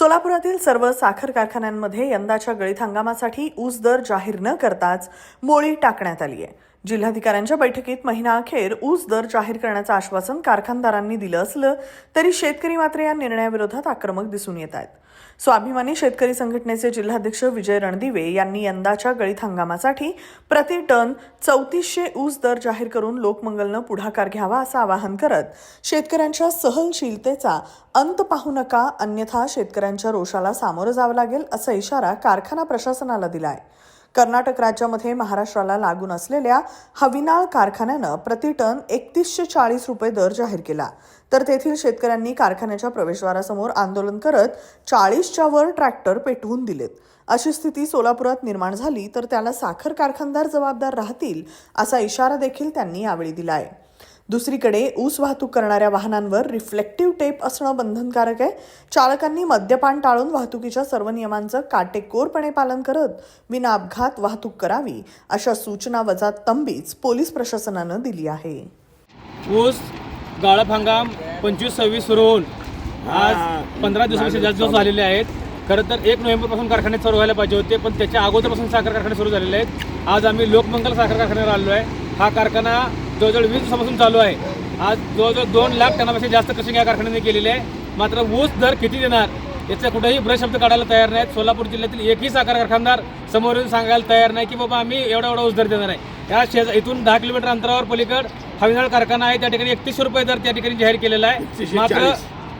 सोलापुरातील सर्व साखर कारखान्यांमध्ये यंदाच्या गळीत हंगामासाठी ऊस दर जाहीर न करताच मोळी टाकण्यात आली आहे. जिल्हाधिकाऱ्यांच्या बैठकीत महिना अखेर ऊस दर जाहीर करण्याचं आश्वासन कारखानदारांनी दिलं असलं तरी शेतकरी मात्र या निर्णयाविरोधात आक्रमक दिसून येत आहेत. स्वाभिमानी शेतकरी संघटनेचे जिल्हाध्यक्ष विजय रणदिवे यांनी यंदाच्या गळीत हंगामासाठी प्रति टन चौतीसशे ऊस दर जाहीर करून लोकमंगलनं पुढाकार घ्यावा असं आवाहन करत शेतकऱ्यांच्या सहनशीलतेचा अंत पाहू नका अन्यथा शेतकऱ्यांच्या रोषाला सामोरं जावं लागेल असा इशारा कारखाना प्रशासनाला दिलाय. कर्नाटक राज्यामध्ये महाराष्ट्राला लागून असलेल्या हविनाळ कारखान्यानं प्रति टन एकतीसशे चाळीस रुपये दर जाहीर केला. तर तेथील शेतकऱ्यांनी कारखान्याच्या प्रवेशद्वारासमोर आंदोलन करत चाळीसच्या वर ट्रॅक्टर पेटवून दिलेत. अशी स्थिती सोलापुरात निर्माण झाली तर त्याला साखर कारखानदार जबाबदार राहतील असा इशारा देखील त्यांनी यावेळी दिला आहे दुसरीकडे ऊस वाहतूक करणाऱ्या वाहनांवर रिफ्लेक्टिव्ह टेप असणं बंधनकारक आहे. चालकांनी मद्यपान टाळून वाहतुकीच्या सर्व नियमांचं काटेकोरपणे पालन करत विना अपघात वाहतूक करावी अशा सूचना वजा तंबीच पोलीस प्रशासनानं दिली आहे. ऊस गाळप हंगाम पंचवीस सव्वीस सुरू होऊन आज पंधरा दिवसापेक्षा जास्त दिवस झालेले आहेत. खरं तर एक नोव्हेंबरपासून कारखाने चालू व्हायला पाहिजे होते पण त्याच्या अगोदरपासून साखर कारखाने सुरू झालेले आहेत. आज आम्ही लोकमंगल साखर कारखान्यावर आलो आहे. हा कारखाना जवळजवळ वीस दिवसापासून चालू आहे. आज जवळजवळ दोन लाख टनापेक्षा जास्त क्रशिंग या कारखान्याने केलेले आहे. मात्र ऊस दर किती देणार याचा कुठेही ब्रशब्द काढायला तयार नाहीत. सोलापूर जिल्ह्यातील एकही साखर कारखानदार समोर येऊन सांगायला तयार नाही की बाबा आम्ही एवढा एवढा ऊस दर देणार आहे. या शेज इथून दहा किलोमीटर अंतरावर पलीकड हविनाळ कारखाना आहे. त्या ठिकाणी एकतीसशे रुपये दर त्या ठिकाणी जाहीर केलेला आहे. मात्र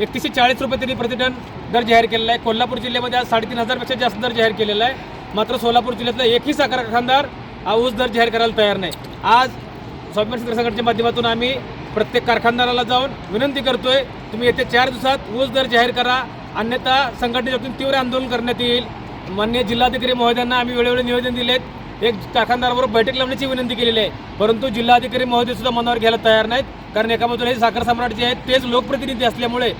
एकतीसशे चाळीस रुपये त्यांनी प्रतिटन दर जाहीर केलेला आहे. कोल्हापूर जिल्ह्यामध्ये आज साडेतीन हजारपेक्षा जास्त दर जाहीर केलेला आहे. मात्र सोलापूर जिल्ह्यातला एकही साखर कारखानदार हा ऊस दर जाहीर करायला तयार नाही. आज स्वाभिमान शेतकरी संघटनेच्या माध्यमातून आम्ही प्रत्येक कारखानदाराला जाऊन विनंती करतोय तुम्ही येत्या चार दिवसात ऊस दर जाहीर करा. अन्यथा संघटनेच्यातून तीव्र आंदोलन करण्यात येईल. मान्य जिल्हाधिकारी महोदयांना आम्ही वेळोवेळी निवेदन दिलेत. एक कारखानदाराबरोबर बैठक लावण्याची विनंती केलेली आहे. परंतु जिल्हाधिकारी महोदय सुद्धा मनावर घ्यायला तयार नाहीत. कारण एका बाजूला हे साखर सम्राट जे आहेत तेच लोकप्रतिनिधी असल्यामुळे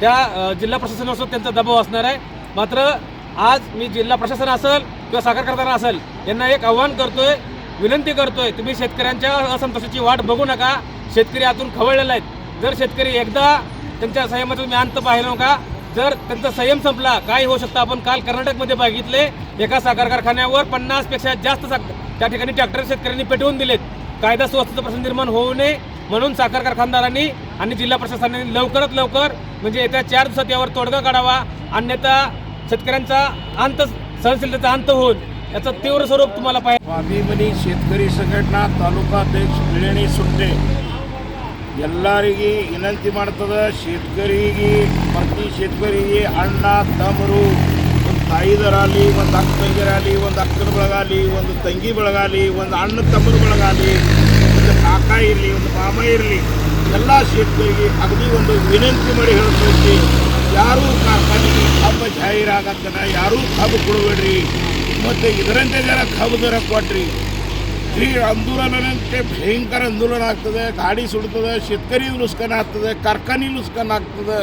त्या जिल्हा प्रशासनावर त्यांचा दबाव असणार आहे. मात्र आज मी जिल्हा प्रशासन असेल किंवा साखर कारखाना असेल यांना एक आव्हान करतोय विनंती करतोय तुम्ही शेतकऱ्यांच्या असंतोषाची वाट बघू नका. शेतकरी आतून खवळलेला आहेत. जर शेतकरी एकदा त्यांच्या संयमाचा तुम्ही अंत पाहिला नका जर त्यांचा संयम संपला काय होऊ शकतं आपण काल कर्नाटकमध्ये बघितले एका साखर कारखान्यावर पन्नासपेक्षा जास्त साख- त्या ठिकाणी ट्रॅक्टर शेतकऱ्यांनी पेटवून दिलेत. कायदा सुव्यवस्थेचा प्रश्न निर्माण होऊ नये म्हणून साखर कारखानदारांनी आणि जिल्हा प्रशासनाने लवकरात लवकर म्हणजे येत्या चार दिवसात यावर तोडगा काढावा. अन्यथा शेतकऱ्यांचा अंत सहनशीलतेचा अंत होऊन याचं तीव्र स्वरूप तुम्हाला पाहिजे ಸ್ವಾಭಿಮನಿ ಶೇತಕರಿ ಸಂಘಟನಾ ತಾಲೂಕಾಧ್ಯಕ್ಷ ಬಿಳಣಿ ಸುಂಟೆ ಎಲ್ಲರಿಗೆ ವಿನಂತಿ ಮಾಡ್ತದ ಶೇತಕರಿಗೆ ಪ್ರತಿ ಶೇತಕರಿಗೆ ಅಣ್ಣ ತಮ್ಮರು ಒಂದು ತಾಯಿದರಾಗಲಿ ಒಂದು ಅಕ್ಕ ತಂಗಿರಾಗಲಿ ಒಂದು ಅಕ್ಕನ ಬೆಳಗಾಲಿ ಒಂದು ತಂಗಿ ಬೆಳಗಾಲಿ ಒಂದು ಅಣ್ಣ ತಮ್ಮನ ಬೆಳಗಾಲಿ ಒಂದು ಕಾಕ ಇರಲಿ ಒಂದು ಮಾಮ ಇರಲಿ ಎಲ್ಲ ಶೇತಕರಿಗೆ ಅಗದಿ ಒಂದು ವಿನಂತಿ ಮಾಡಿ ಹೇಳ್ತೈತಿ ಯಾರೂ ಕಾರ್ಖಾನೆಗೆ ಹಬ್ಬ ಜಾಹೀರಾಗತ್ತನ ಯಾರೂ ಕಬ್ಬು ಕೊಡಬೇಡ್ರಿ ಮತ್ತು ಇದರಂತೆ ಜರ ಕಬ್ಬು ದರ ಕೊಟ್ರಿ ಈ ಆಂದೋಲನಕ್ಕೆ ಭಯಂಕರ ಆಂದೋಲನ ಆಗ್ತದೆ ಗಾಡಿ ಸುಡ್ತದೆ ಶೇತಕರಿ ನುಸ್ಕಾನ್ ಆಗ್ತದೆ ಕಾರ್ಖಾನೆ ನುಸ್ಕಾನ್ ಆಗ್ತದೆ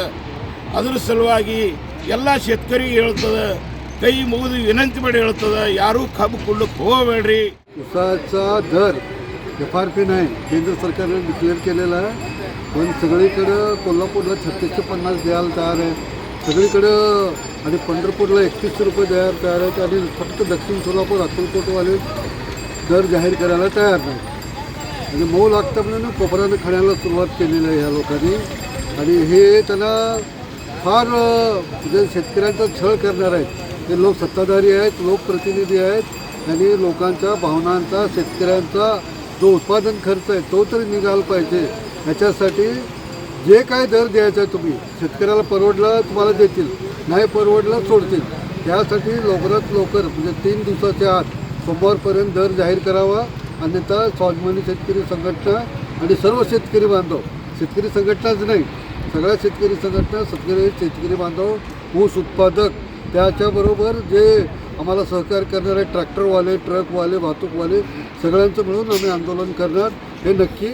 ಅದ್ರ ಸಲುವಾಗಿ ಎಲ್ಲ ಶೇತಕರಿಗೆ ಹೇಳ್ತದೆ ಕೈ ಮುಗಿದು ವಿನಂತಿ ಮಾಡಿ ಹೇಳ್ತದೆ ಯಾರೂ ಕಬ್ಬು ಕೊಡ್ಲಿಕ್ಕೆ ಹೋಗಬೇಡ್ರಿ उसाचा दर एफ आर पी नाही केंद्र सरकारने डिक्लेअर केलेला आहे पण सगळीकडं कोल्हापूरला छत्तीसशे पन्नास द्यायला तयार आहे सगळीकडं आणि पंढरपूरला एकतीसशे रुपये द्यायला तयार आहेत आणि फक्त दक्षिण सोलापूर अक्कलकोटवाले दर जाहीर करायला तयार नाही. आणि मऊ लागतं म्हणून कोपऱ्यानं खाण्याला सुरुवात केलेली आहे ह्या लोकांनी. आणि हे त्यांना फार म्हणजे शेतकऱ्यांचा छळ करणार आहेत हे लोक सत्ताधारी आहेत लोकप्रतिनिधी आहेत आणि लोकांच्या भावनांचा शेतकऱ्यांचा जो उत्पादन खर्च आहे तो तरी निघाला पाहिजे. ह्याच्यासाठी जे काय दर द्यायचा आहे तुम्ही शेतकऱ्याला परवडलं तुम्हाला देतील नाही परवडलं सोडतील. त्यासाठी लवकरात लवकर म्हणजे तीन दिवसाच्या आत सोमवारपर्यंत दर जाहीर करावा अन्यथा स्वाभिमानी शेतकरी संघटना आणि सर्व शेतकरी बांधव शेतकरी संघटनाच नाही सगळ्या शेतकरी संघटना शेतकरी शेतकरी बांधव ऊस उत्पादक त्याच्याबरोबर जे आम्हाला सहकार्य करणारे ट्रॅक्टरवाले ट्रकवाले वाहतूकवाले सगळ्यांचं मिळून आम्ही आंदोलन करणार हे नक्की